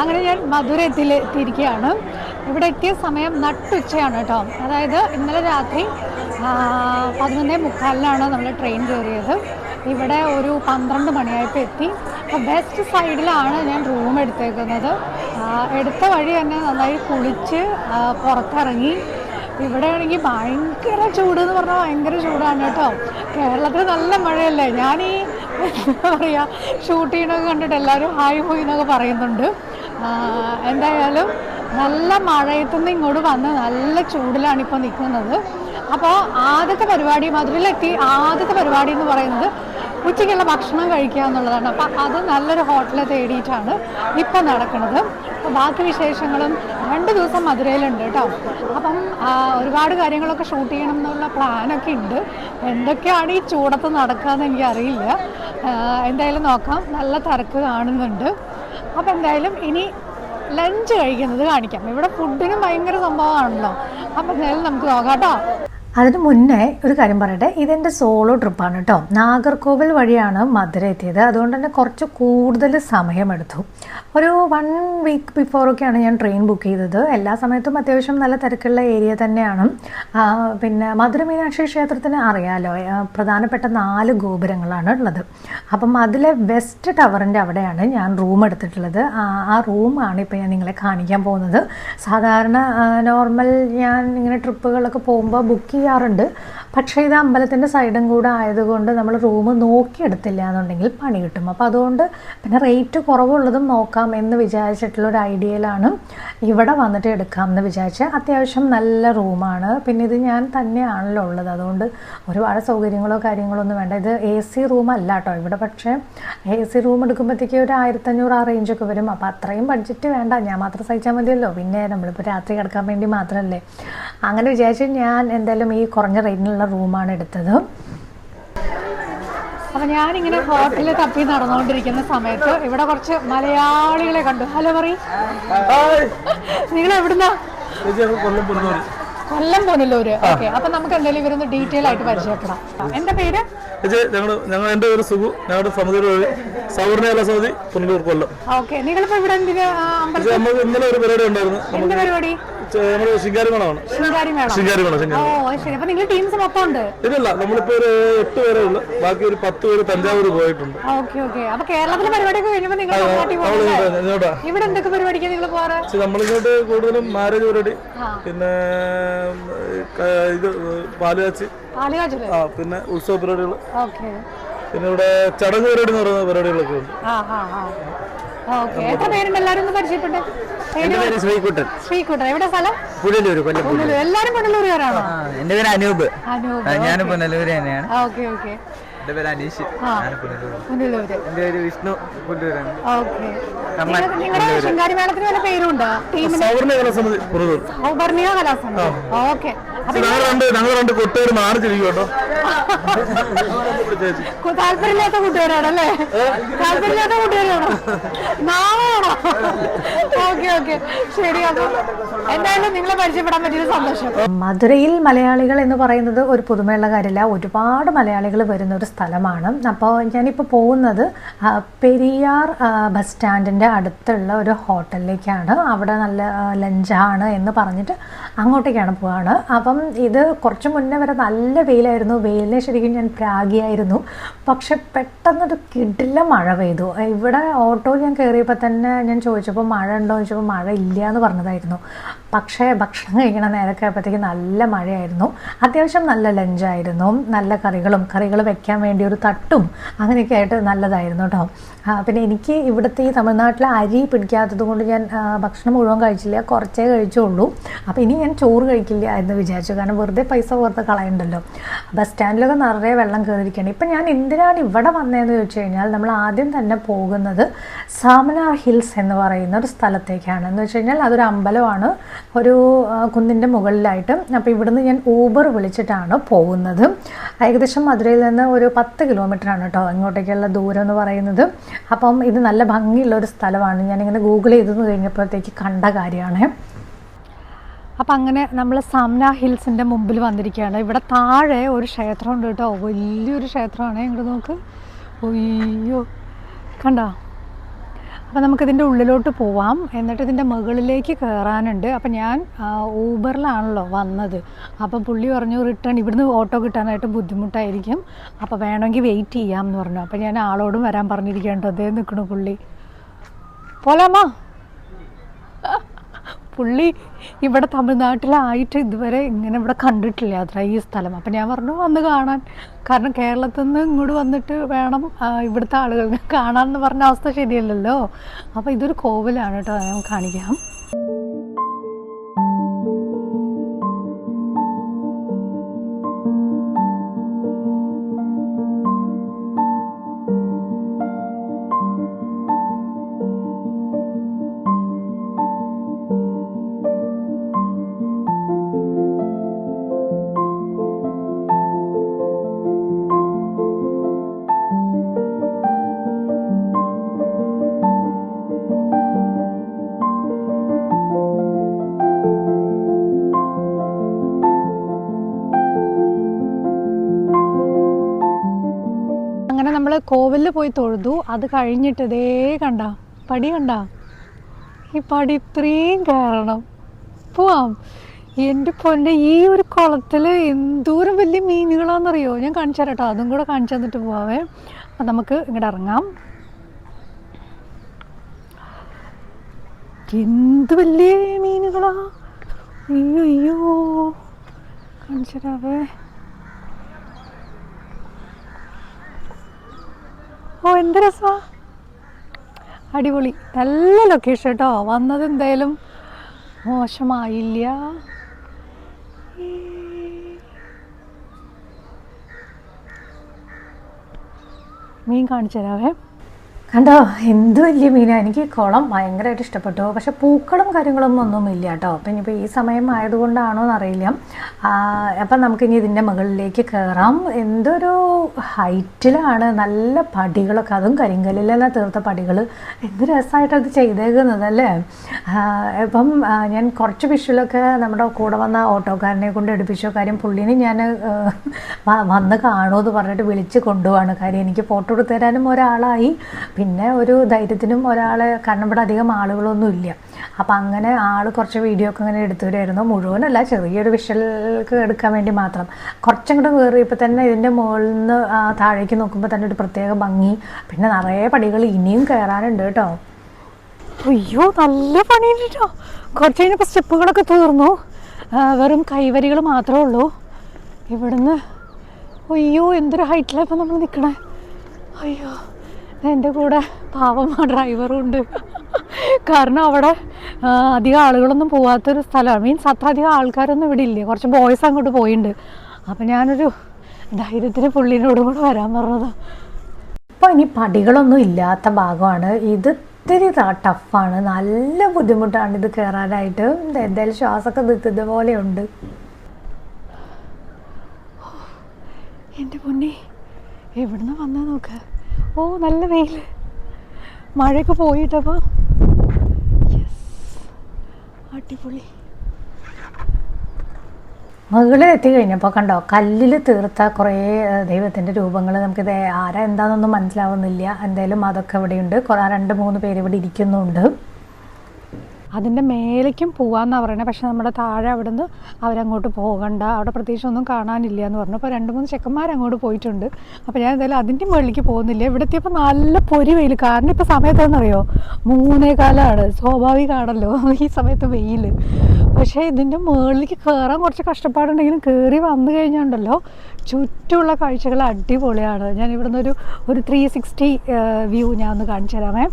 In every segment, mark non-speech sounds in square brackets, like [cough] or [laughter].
അങ്ങനെ ഞാൻ മധുരത്തിൽ എത്തി എത്തിയിരിക്കുകയാണ്. ഇവിടെ എത്തിയ സമയം നട്ടുച്ചയാണ് കേട്ടോ. അതായത് ഇന്നലെ രാത്രി പതിനൊന്നേ മുക്കാലിനാണ് നമ്മൾ ട്രെയിൻ കയറിയത്. ഇവിടെ ഒരു പന്ത്രണ്ട് മണിയായപ്പോൾ എത്തി. അപ്പോൾ ബെസ്റ്റ് സൈഡിലാണ് ഞാൻ റൂം എടുത്തേക്കുന്നത്. എടുത്ത വഴി തന്നെ നന്നായി കുളിച്ച് പുറത്തിറങ്ങി. ഇവിടെ ആണെങ്കിൽ ഭയങ്കര ചൂട് എന്ന് പറഞ്ഞാൽ ഭയങ്കര ചൂടാണ് കേട്ടോ. കേരളത്തിൽ നല്ല മഴയല്ലേ? ഞാൻ ഈ എന്താ പറയുക ഷൂട്ട് ചെയ്യണമൊക്കെ കണ്ടിട്ട് എല്ലാവരും ഹായ് പോയി എന്നൊക്കെ പറയുന്നുണ്ട്. എന്തായാലും നല്ല മഴയത്തു നിന്ന് ഇങ്ങോട്ട് വന്ന് നല്ല ചൂടിലാണ് ഇപ്പോൾ നിൽക്കുന്നത് അപ്പോൾ ആദ്യത്തെ പരിപാടി മധുരയിലെത്തി ആദ്യത്തെ പരിപാടി എന്ന് പറയുന്നത് ഉച്ചയ്ക്കുള്ള ഭക്ഷണം കഴിക്കുക എന്നുള്ളതാണ്. അപ്പം അത് നല്ലൊരു ഹോട്ടൽ തേടിയിട്ടാണ് ഇപ്പം നടക്കുന്നത്. ബാക്കി വിശേഷങ്ങളും രണ്ട് ദിവസം മധുരയിലുണ്ട് കേട്ടോ. അപ്പം ഒരുപാട് കാര്യങ്ങളൊക്കെ ഷൂട്ട് ചെയ്യണം എന്നുള്ള പ്ലാനൊക്കെ ഉണ്ട്. എന്തൊക്കെയാണ് ഈ ചൂടത്ത് നടക്കുക എന്ന് എനിക്കറിയില്ല എന്തായാലും നോക്കാം. നല്ല തിരക്ക് കാണുന്നുണ്ട്. അപ്പം എന്തായാലും ഇനി ലഞ്ച് കഴിക്കുന്നത് കാണിക്കാം. ഇവിടെ ഫുഡിനും ഭയങ്കര സംഭവമാണല്ലോ. അപ്പം എന്തായാലും നമുക്ക് നോക്കാം കേട്ടോ. അതിന് മുന്നേ ഒരു കാര്യം പറയട്ടെ. ഇതെന്റെ സോളോ ട്രിപ്പാണ് കേട്ടോ നാഗർകോവിൽ വഴിയാണ് മധുര എത്തിയത്. അതുകൊണ്ട് തന്നെ കുറച്ച് കൂടുതൽ സമയമെടുത്തു ഒരു വൺ വീക്ക് ബിഫോറൊക്കെയാണ് ഞാൻ ട്രെയിൻ ബുക്ക് ചെയ്തത്. എല്ലാ സമയത്തും അത്യാവശ്യം നല്ല തിരക്കുള്ള ഏരിയ തന്നെയാണ്. പിന്നെ മധുര മീനാക്ഷി ക്ഷേത്രത്തിന് അറിയാലോ പ്രധാനപ്പെട്ട നാല് ഗോപുരങ്ങളാണ് ഉള്ളത്. അപ്പം അതിലെ വെസ്റ്റ് ടവറിന്റെ അവിടെയാണ് ഞാൻ റൂം എടുത്തിട്ടുള്ളത്. ആ റൂമാണ് ഇപ്പോൾ ഞാൻ നിങ്ങളെ കാണിക്കാൻ പോകുന്നത്. സാധാരണ നോർമൽ ഞാൻ ഇങ്ങനെ ട്രിപ്പുകളൊക്കെ പോകുമ്പോൾ ബുക്ക് ചെയ്യാറുണ്ട്. പക്ഷേ ഇത് അമ്പലത്തിന്റെ സൈഡും കൂടെ ആയതുകൊണ്ട് നമ്മൾ റൂം നോക്കിയെടുത്തില്ല എന്നുണ്ടെങ്കിൽ പണി കിട്ടും. അപ്പോൾ അതുകൊണ്ട് പിന്നെ റേറ്റ് കുറവുള്ളതും നോക്കാം എന്ന് വിചാരിച്ചിട്ടുള്ള ഒരു ഐഡിയയിലാണ് ഇവിടെ വന്നിട്ട് എടുക്കാം എന്ന് വിചാരിച്ച് അത്യാവശ്യം നല്ല റൂമാണ്. പിന്നെ ഇത് ഞാൻ തന്നെയാണല്ലോ ഉള്ളത്. അതുകൊണ്ട് ഒരുപാട് സൗകര്യങ്ങളോ കാര്യങ്ങളോ ഒന്നും വേണ്ട. ഇത് എ സി റൂം അല്ല കേട്ടോ ഇവിടെ. പക്ഷേ എ സി റൂം എടുക്കുമ്പോഴത്തേക്ക് ഒരു ആയിരത്തഞ്ഞൂറ് ആ റേഞ്ചൊക്കെ വരും. അപ്പോൾ അത്രയും ബഡ്ജറ്റ് വേണ്ട. ഞാൻ മാത്രം സഹിച്ചാൽ മതിയല്ലോ. പിന്നെ നമ്മളിപ്പോൾ രാത്രി കിടക്കാൻ വേണ്ടി മാത്രമല്ലേ അങ്ങനെ വിചാരിച്ച് ഞാൻ എന്തായാലും ഈ കുറഞ്ഞ റേറ്റിനുള്ള റൂമാണ് എടുത്തത്. അപ്പൊ ഞാനിങ്ങനെ ഹോട്ടലിൽ തപ്പി നടന്നുകൊണ്ടിരിക്കുന്ന സമയത്ത് ഇവിടെ കുറച്ച് മലയാളികളെ കണ്ടു. ഹലോ പറയും. നിങ്ങൾ എവിടുന്നാ? കൊല്ലം പോന്നല്ലൂര് പോനല്ലൂര് ഓക്കെ അപ്പൊ നമുക്ക് എന്തായാലും ഇവരൊന്ന് ഡീറ്റെയിൽ ആയിട്ട് പരിചയപ്പെടാം. എന്താ പേര്? ഞങ്ങൾ ഞങ്ങൾ എന്റെ പേര് സുഖു ഞങ്ങളുടെ സമുദ്ര വഴി സൗദി പുനലൂർ കൊല്ലം. നിങ്ങളിപ്പോ ഇവിടെ നമുക്ക് ഇന്നലെ ഒരു പരിപാടി ഉണ്ടായിരുന്നു. ഇല്ലല്ല നമ്മളിപ്പോ ഒരു എട്ട് പേരേ ഉള്ളു. ബാക്കി ഒരു പത്ത് പേര് തഞ്ചാവൂർ പോയിട്ടുണ്ട്. നമ്മളിങ്ങോട്ട് കൂടുതലും മാരേജ് പരിപാടി. പിന്നെ ഇത് പാലുകാച്ചി. പിന്നെ ഉത്സവ പരിപാടികൾ പിന്നെ ഇവിടെ ചടങ്ങ് പരിപാടി എന്ന് പറയുന്ന പരിപാടികളൊക്കെ ഉണ്ട്. എത്ര പേരുണ്ട് ഒന്ന് പരിചയപ്പെട്ടെ? പേര് പേര് ശ്രീകുട്ടൻ. ശ്രീകുട്ടൻ. എവിടെ സ്ഥലം? കൊല്ലം എല്ലാരും പുനലൂരുകാരാണോ? എന്റെ പേര് അനൂപ്. ഞാനും പുനലൂര് തന്നെയാണ്. Okay okay. എന്റെ പേര് അനീഷ്. ആ. പുനലൂര് പുനലൂര്. എന്റെ പേര് വിഷ്ണു പുനലൂരാണ്. ഓക്കെ. നമ്മൾ നിങ്ങളുടെ മേളത്തിന് വല്ല പേരുണ്ടോ കലാസമിതി ഓക്കെ. ഞങ്ങൾ രണ്ട് ഞങ്ങൾ രണ്ട് കൊട്ടുകാർ മാറി താല്പര്യമില്ലാത്ത കൂട്ടുകാരാണല്ലേ താല്പര്യമില്ലാത്ത കൂട്ടുകാരാണോ നാളെയാണോ? Okay okay. ശരി അപ്പൊ എന്തായാലും നിങ്ങളെ പരിചയപ്പെടാൻ പറ്റിയത് സന്തോഷം. മധുരയിൽ മലയാളികൾ എന്ന് പറയുന്നത് ഒരു പുതുമയുള്ള കാര്യമല്ല. ഒരുപാട് മലയാളികൾ വരുന്ന ഒരു സ്ഥലമാണ്. അപ്പോൾ ഞാനിപ്പോൾ പോകുന്നത് പെരിയാർ ബസ് സ്റ്റാൻഡിന്റെ അടുത്തുള്ള ഒരു ഹോട്ടലിലേക്കാണ്. അവിടെ നല്ല ലഞ്ചാണ് എന്ന് പറഞ്ഞിട്ട് അങ്ങോട്ടേക്കാണ് പോവാണ്. അപ്പം ഇത് കുറച്ച് മുന്നേ വരെ നല്ല വെയിലായിരുന്നു. വെയിലിനെ ശരിക്കും ഞാൻ പ്രാഗിയായിരുന്നു. പക്ഷെ പെട്ടെന്നൊരു കിടില മഴ പെയ്തു. ഇവിടെ ഓട്ടോ ഞാൻ കയറിയപ്പോൾ തന്നെ ഞാൻ ചോദിച്ചപ്പോൾ മഴ ഉണ്ടോ എന്ന് ചോദിച്ചപ്പോൾ മഴ ഇല്ല എന്ന് പറഞ്ഞതായിരുന്നു. പക്ഷേ ഭക്ഷണം കഴിക്കണ നേരൊക്കെ ആയപ്പോഴത്തേക്ക് നല്ല മഴയായിരുന്നു. അത്യാവശ്യം നല്ല ലഞ്ചായിരുന്നു. നല്ല കറികളും കറികൾ വെക്കാൻ വേണ്ടി ഒരു തട്ടും അങ്ങനെയൊക്കെ ആയിട്ട് നല്ലതായിരുന്നു കേട്ടോ പിന്നെ എനിക്ക് ഇവിടുത്തെ ഈ തമിഴ്നാട്ടിലെ അരി പിടിക്കാത്തത് കൊണ്ട് ഞാൻ ഭക്ഷണം മുഴുവൻ കഴിച്ചില്ല. കുറച്ചേ കഴിച്ചുള്ളൂ. അപ്പോൾ ഇനി ഞാൻ ചോറ് കഴിക്കില്ല എന്ന് വിചാരിച്ചു. കാരണം വെറുതെ പൈസ വെറുതെ കളയണ്ടല്ലോ. ബസ് സ്റ്റാൻഡിലൊക്കെ നിറയെ വെള്ളം കയറിയിരിക്കുകയാണ് ഇപ്പം ഞാൻ എന്തിനാണ് ഇവിടെ വന്നതെന്ന് ചോദിച്ചു കഴിഞ്ഞാൽ നമ്മൾ ആദ്യം തന്നെ പോകുന്നത് സാമനാർ ഹിൽസ് എന്ന് പറയുന്ന ഒരു സ്ഥലത്തേക്കാണ്. എന്ന് വെച്ച് കഴിഞ്ഞാൽ അതൊരു അമ്പലമാണ്. ഒരു കുന്നിന്റെ മുകളിലായിട്ട്. അപ്പോൾ ഇവിടുന്ന് ഞാൻ ഊബർ വിളിച്ചിട്ടാണ് പോകുന്നത്. ഏകദേശം മധുരയിൽ നിന്ന് ഒരു പത്ത് കിലോമീറ്ററാണ് കേട്ടോ ഇങ്ങോട്ടേക്കുള്ള ദൂരം എന്ന് പറയുന്നത്. അപ്പം ഇത് നല്ല ഭംഗിയുള്ള ഒരു സ്ഥലമാണ്. ഞാനിങ്ങനെ ഗൂഗിൾ ചെയ്തെന്ന് കഴിഞ്ഞപ്പോഴത്തേക്ക് കണ്ട കാര്യമാണ്. അപ്പം അങ്ങനെ നമ്മൾ സാംന ഹിൽസിന്റെ മുമ്പിൽ വന്നിരിക്കുകയാണ്. ഇവിടെ താഴെ ഒരു ക്ഷേത്രമുണ്ട് കേട്ടോ. വലിയൊരു ക്ഷേത്രമാണ്. ഇങ്ങോട്ട് നോക്ക്? ഒയ്യോ കണ്ടോ? അപ്പോൾ നമുക്കിതിന്റെ ഉള്ളിലോട്ട് പോവാം. എന്നിട്ട് ഇതിന്റെ മുകളിലേക്ക് കയറാനുണ്ട് അപ്പം ഞാൻ ഊബറിലാണല്ലോ വന്നത്. അപ്പം പുള്ളി പറഞ്ഞു റിട്ടേൺ ഇവിടുന്ന് ഓട്ടോ കിട്ടാനായിട്ട് ബുദ്ധിമുട്ടായിരിക്കും. അപ്പോൾ വേണമെങ്കിൽ വെയിറ്റ് ചെയ്യാം എന്ന് പറഞ്ഞു. അപ്പോൾ ഞാൻ ആളോടും വരാൻ പറഞ്ഞിരിക്കേണ്ടതേ നിൽക്കണു പുള്ളി. പോലാമോ പുള്ളി ഇവിടെ തമിഴ്നാട്ടിലായിട്ട് ഇതുവരെ ഇങ്ങനെ ഇവിടെ കണ്ടിട്ടില്ല അത്ര ഈ സ്ഥലം. അപ്പം ഞാൻ പറഞ്ഞു വന്ന് കാണാൻ. കാരണം കേരളത്തിൽ നിന്ന് ഇങ്ങോട്ട് വന്നിട്ട് വേണം ഇവിടുത്തെ ആളുകൾക്ക് കാണാൻ എന്ന് പറഞ്ഞ അവസ്ഥ ശരിയല്ലല്ലോ. അപ്പോൾ ഇതൊരു കോവിലാണ് കേട്ടോ ഞാൻ കാണിക്കാം. കോവിലിൽ പോയി തൊഴുതു. അത് കഴിഞ്ഞിട്ട് ഇതേ കണ്ട. പടി കണ്ട. ഈ പടി ഇത്രയും കയറണം പോവാം. എന്റെ പൊന്നെ ഈ ഒരു കുളത്തിൽ എന്തോരം വലിയ മീനുകളാണെന്നറിയോ ഞാൻ കാണിച്ചു തരാം കേട്ടോ അതും കൂടെ കാണിച്ചു തന്നിട്ട് പോവാവേ. അപ്പം നമുക്ക് ഇങ്ങോട്ട് ഇറങ്ങാം. എന്ത് വലിയ മീനുകളാ? അയ്യോ അയ്യോ. കാണിച്ചു തരാവേ. ഓ എന്ത് രസമാ അടിപൊളി. നല്ല ലൊക്കേഷൻ കേട്ടോ വന്നത് എന്തായാലും മോശമായില്ല. മീൻ കാണിച്ചു തരാവേ. കണ്ടോ? എന്ത് വലിയ മീനാണ് എനിക്ക് കുളം ഭയങ്കരമായിട്ട് ഇഷ്ടപ്പെട്ടു. പക്ഷെ പൂക്കളും കാര്യങ്ങളൊന്നും ഒന്നുമില്ല കേട്ടോ. അപ്പം ഇനിയിപ്പോൾ ഈ സമയം ആയതുകൊണ്ടാണോ എന്നറിയില്ല. അപ്പം നമുക്കിനി ഇതിന്റെ മുകളിലേക്ക് കയറാം എന്തൊരു ഹൈറ്റിലാണ് നല്ല പടികളൊക്കെ. അതും കരിങ്കല്ലിലെല്ലാം തീർത്ത പടികൾ എന്ത് രസമായിട്ട് അത് ചെയ്തേക്കുന്നത് അല്ലേ? അപ്പം ഞാൻ കുറച്ച് വിഷുവിലൊക്കെ നമ്മുടെ കൂടെ വന്ന ഓട്ടോക്കാരനെ കൊണ്ട് എടുപ്പിച്ചോ കാര്യം പുള്ളിനെ ഞാൻ വന്ന് കാണുമെന്ന് പറഞ്ഞിട്ട് വിളിച്ച് കൊണ്ടുപോവാണ് കാര്യം. എനിക്ക് ഫോട്ടോ എടുത്തു തരാനും ഒരാളായി. പിന്നെ ഒരു ധൈര്യത്തിനും ഒരാളെ കാരണം ഇവിടെ അധികം ആളുകളൊന്നും ഇല്ല. അപ്പം അങ്ങനെ ആൾ കുറച്ച് വീഡിയോ ഒക്കെ ഇങ്ങനെ എടുത്തു വരുമായിരുന്നു മുഴുവനല്ല ചെറിയൊരു വിഷലുകൾക്ക് എടുക്കാൻ വേണ്ടി മാത്രം. കുറച്ചങ്ങോട്ട് കയറിയപ്പോൾ തന്നെ ഇതിന്റെ മുകളിൽ നിന്ന് താഴേക്ക് നോക്കുമ്പോൾ തന്നെ ഒരു പ്രത്യേക ഭംഗി. പിന്നെ നിറയെ പടികൾ ഇനിയും കയറാനുണ്ട് കേട്ടോ. അയ്യോ നല്ല പണിയുണ്ട് കേട്ടോ കുറച്ച് കഴിഞ്ഞപ്പോൾ സ്റ്റെപ്പുകളൊക്കെ തീർന്നു. വെറും കൈവരികൾ മാത്രമേ ഉള്ളൂ. ഇവിടുന്ന് അയ്യോ എന്തൊരു ഹൈറ്റിലാണ് ഇപ്പം നമ്മൾ നിൽക്കണേ അയ്യോ. എന്റെ കൂടെ പാവം ആ ഡ്രൈവറും ഉണ്ട്. കാരണം അവിടെ അധികം ആളുകളൊന്നും പോവാത്തൊരു സ്ഥലമാണ് മീൻസ് അത്ര അധികം ആൾക്കാരൊന്നും ഇവിടെ ഇല്ല? കുറച്ച് ബോയ്സ് അങ്ങോട്ട് പോയിട്ടുണ്ട് അപ്പം ഞാനൊരു ധൈര്യത്തിന് പുള്ളിനോട് കൂടെ വരാൻ പറഞ്ഞത്. അപ്പോൾ ഇനി പടികളൊന്നും ഇല്ലാത്ത ഭാഗമാണ്. ഇത് ഒത്തിരി ടഫാണ്. നല്ല ബുദ്ധിമുട്ടാണ് ഇത് കയറാനായിട്ട് എന്തായാലും ശ്വാസമൊക്കെ നിൽക്കുന്ന പോലെയുണ്ട്. എന്റെ പൊന്നെ എവിടുന്ന് വന്നാ നോക്ക്. ഓ നല്ല വെയിൽ മഴയൊക്കെ പോയിട്ടപ്പോൾ അടിപൊളി. മുകളിൽ എത്തി കഴിഞ്ഞപ്പോൾ കണ്ടോ കല്ലിൽ തീർത്ത കുറേ ദൈവത്തിന്റെ രൂപങ്ങൾ നമുക്കിത് ആരാ എന്താണെന്നൊന്നും മനസ്സിലാവുന്നില്ല. എന്തായാലും അതൊക്കെ ഇവിടെയുണ്ട്. കുറേ രണ്ട് മൂന്ന് പേര് ഇവിടെ ഇരിക്കുന്നുണ്ട്. അതിന്റെ മേലേക്കും പോകാമെന്നാണ് പറയുന്നത് പക്ഷേ നമ്മുടെ താഴെ അവിടെ നിന്ന് അവരങ്ങോട്ട് പോകണ്ട. അവിടെ പ്രത്യേകിച്ച് ഒന്നും കാണാനില്ല എന്ന് പറഞ്ഞു. അപ്പോൾ രണ്ട് മൂന്ന് ചെക്കന്മാർ അങ്ങോട്ട് പോയിട്ടുണ്ട്. അപ്പോൾ ഞാൻ എന്തായാലും അതിന്റെ മുകളിലേക്ക് പോകുന്നില്ല. ഇവിടെ എത്തിയപ്പോൾ നല്ല പൊരി വെയിൽ കാരണം ഇപ്പോൾ സമയത്താണെന്നറിയോ മൂന്നേ കാലമാണ് സ്വാഭാവികമാണല്ലോ [laughs] ഈ സമയത്ത് വെയിൽ പക്ഷേ ഇതിന്റെ മുകളിലേക്ക് കയറാൻ കുറച്ച് കഷ്ടപ്പാടുണ്ടെങ്കിലും കയറി വന്നു കഴിഞ്ഞുണ്ടല്ലോ ചുറ്റുമുള്ള കാഴ്ചകൾ അടിപൊളിയാണ്. ഞാൻ ഇവിടുന്ന് ഒരു ഒരു ത്രീ സിക്സ്റ്റി വ്യൂ ഞാൻ ഒന്ന് കാണിച്ചു തരാമേ.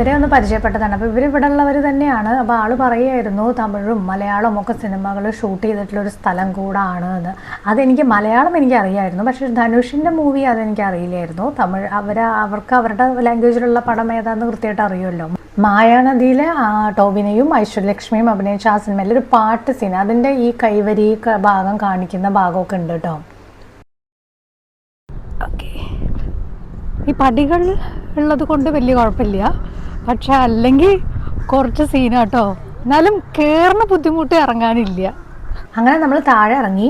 ഇവരെ ഒന്ന് പരിചയപ്പെട്ടതാണ്. അപ്പോൾ ഇവർ ഇവിടെ ഉള്ളവർ തന്നെയാണ്. അപ്പോൾ ആൾ പറയുമായിരുന്നു തമിഴും മലയാളവും ഒക്കെ സിനിമകൾ ഷൂട്ട് ചെയ്തിട്ടുള്ള ഒരു സ്ഥലം കൂടാണ് എന്ന്. അതെനിക്ക് മലയാളം എനിക്ക് അറിയായിരുന്നു പക്ഷേ ധനുഷിന്റെ മൂവി അതെനിക്ക് അറിയില്ലായിരുന്നു. തമിഴ് അവർ അവർക്ക് അവരുടെ ലാംഗ്വേജിലുള്ള പടം ഏതാണെന്ന് കൃത്യമായിട്ട് അറിയുമല്ലോ. മായാനദിയിലെ ടോബിനെയും ഐശ്വര്യലക്ഷ്മിയും അഭിനയിച്ച ആ സിനിമയിൽ ഒരു പാട്ട് സീൻ. അതിന്റെ ഈ കൈവരി ഭാഗം കാണിക്കുന്ന ഭാഗമൊക്കെ ഉണ്ട് കേട്ടോ. ഈ പടികൾ ഉള്ളത് കൊണ്ട് വലിയ കുഴപ്പമില്ല. പക്ഷെ അല്ലെങ്കിൽ കുറച്ച് സീനാട്ടോ എന്നാലും കയറുന്ന ബുദ്ധിമുട്ട് ഇറങ്ങാനില്ല. അങ്ങനെ നമ്മൾ താഴെ ഇറങ്ങി.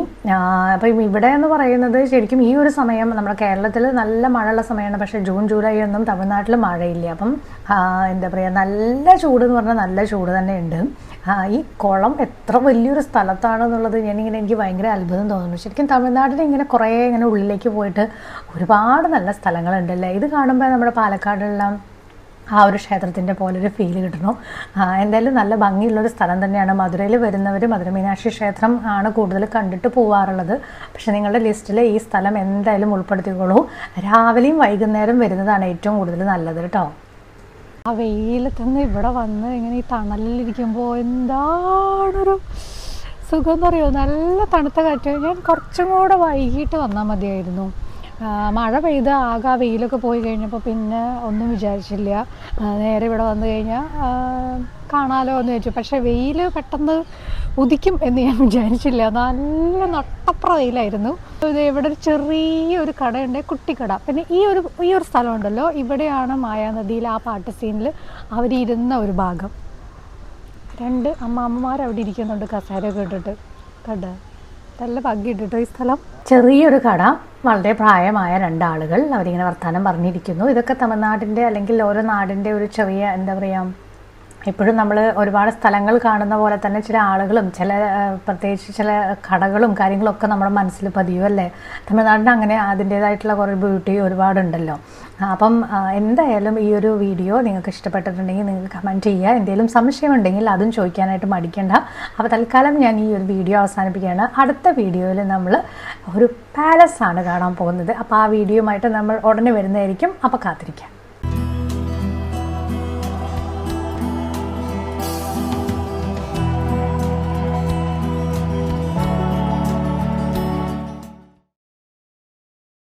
അപ്പം ഇവിടെ എന്ന് പറയുന്നത് ശരിക്കും ഈ ഒരു സമയം നമ്മുടെ കേരളത്തിൽ നല്ല മഴയുള്ള സമയമാണ്. പക്ഷേ ജൂൺ ജൂലൈ ഒന്നും തമിഴ്നാട്ടിൽ മഴയില്ല. അപ്പം എന്താ പറയുക നല്ല ചൂട് എന്ന് പറഞ്ഞാൽ നല്ല ചൂട് തന്നെ ഉണ്ട്. ഈ കുളം എത്ര വലിയൊരു സ്ഥലത്താണെന്നുള്ളത് ഞാനിങ്ങനെ എനിക്ക് ഭയങ്കര അത്ഭുതം തോന്നുന്നു. ശരിക്കും തമിഴ്നാട്ടിൽ ഇങ്ങനെ കുറേ ഇങ്ങനെ ഉള്ളിലേക്ക് പോയിട്ട് ഒരുപാട് നല്ല സ്ഥലങ്ങളുണ്ടല്ലേ ഇത് കാണുമ്പോൾ നമ്മുടെ പാലക്കാടുള്ള ആ ഒരു ക്ഷേത്രത്തിന്റെ പോലൊരു ഫീൽ കിട്ടുന്നു ആ, എന്തായാലും നല്ല ഭംഗിയുള്ളൊരു സ്ഥലം തന്നെയാണ് മധുരയിൽ വരുന്നവർ മധുരമീനാക്ഷി ക്ഷേത്രം ആണ് കൂടുതൽ കണ്ടിട്ട് പോവാറുള്ളത്. പക്ഷേ നിങ്ങളുടെ ലിസ്റ്റിൽ ഈ സ്ഥലം എന്തായാലും ഉൾപ്പെടുത്തിക്കോളൂ. രാവിലെയും വൈകുന്നേരം വരുന്നതാണ് ഏറ്റവും കൂടുതൽ നല്ലത് കേട്ടോ. ആ വെയിലത്തുനിന്ന് ഇവിടെ വന്ന് ഇങ്ങനെ ഈ തണലിലിരിക്കുമ്പോൾ എന്താണൊരു സുഖം എന്ന് പറയുമോ നല്ല തണുത്ത കാറ്റ്. ഞാൻ കുറച്ചും കൂടെ വൈകിട്ട് വന്നാൽ മതിയായിരുന്നു. മഴ പെയ്ത് ആകെ വെയിലൊക്കെ പോയി കഴിഞ്ഞപ്പോൾ പിന്നെ ഒന്നും വിചാരിച്ചില്ല. നേരെ ഇവിടെ വന്നു കഴിഞ്ഞാൽ കാണാലോ എന്ന് ചോദിച്ചു പക്ഷെ വെയിൽ പെട്ടെന്ന് ഉദിക്കും എന്ന് ഞാൻ വിചാരിച്ചില്ല. നല്ല നട്ടപ്ര വെയിലായിരുന്നു. ഇത് ഇവിടെ ഒരു ചെറിയൊരു കടയുണ്ട് കുട്ടിക്കട. പിന്നെ ഈ ഒരു ഈ ഒരു സ്ഥലമുണ്ടല്ലോ ഇവിടെയാണ് മായാനദിയിൽ ആ പാട്ട് സീനിൽ അവരിരുന്ന ഒരു ഭാഗം. രണ്ട് അമ്മാമ്മമാർ അവിടെ ഇരിക്കുന്നുണ്ട് കസേര കേട്ടിട്ട് കണ്ട? നല്ല ഭംഗി ഇട്ടിട്ടോ ഈ സ്ഥലം. ചെറിയൊരു കട. വളരെ പ്രായമായ രണ്ടാളുകൾ അവരിങ്ങനെ വർത്തമാനം പറഞ്ഞിരിക്കുന്നു. ഇതൊക്കെ തമിഴ്നാടിന്റെ അല്ലെങ്കിൽ ഓരോ നാടിന്റെ ഒരു ചെറിയ എന്താ പറയുക ഇപ്പോഴും നമ്മൾ ഒരുപാട് സ്ഥലങ്ങൾ കാണുന്ന പോലെ തന്നെ ചില ആളുകളും ചില പ്രത്യേകിച്ച് ചില കടകളും കാര്യങ്ങളൊക്കെ നമ്മുടെ മനസ്സിൽ പതിയും അല്ലേ തമിഴ്നാടിന് അങ്ങനെ അതിന്റേതായിട്ടുള്ള കുറേ ബ്യൂട്ടി ഒരുപാടുണ്ടല്ലോ. അപ്പം എന്തായാലും ഈ ഒരു വീഡിയോ നിങ്ങൾക്ക് ഇഷ്ടപ്പെട്ടിട്ടുണ്ടെങ്കിൽ നിങ്ങൾക്ക് കമന്റ് ചെയ്യുക. എന്തെങ്കിലും സംശയമുണ്ടെങ്കിൽ അതും ചോദിക്കാനായിട്ട് മടിക്കണ്ട. അപ്പോൾ തൽക്കാലം ഞാൻ ഈ ഒരു വീഡിയോ അവസാനിപ്പിക്കുകയാണ്. അടുത്ത വീഡിയോയിൽ നമ്മൾ ഒരു പാലസ് ആണ് കാണാൻ പോകുന്നത്. അപ്പോൾ ആ വീഡിയോയുമായിട്ട് നമ്മൾ ഉടനെ വരുന്നതായിരിക്കും. അപ്പോൾ കാത്തിരിക്കാം.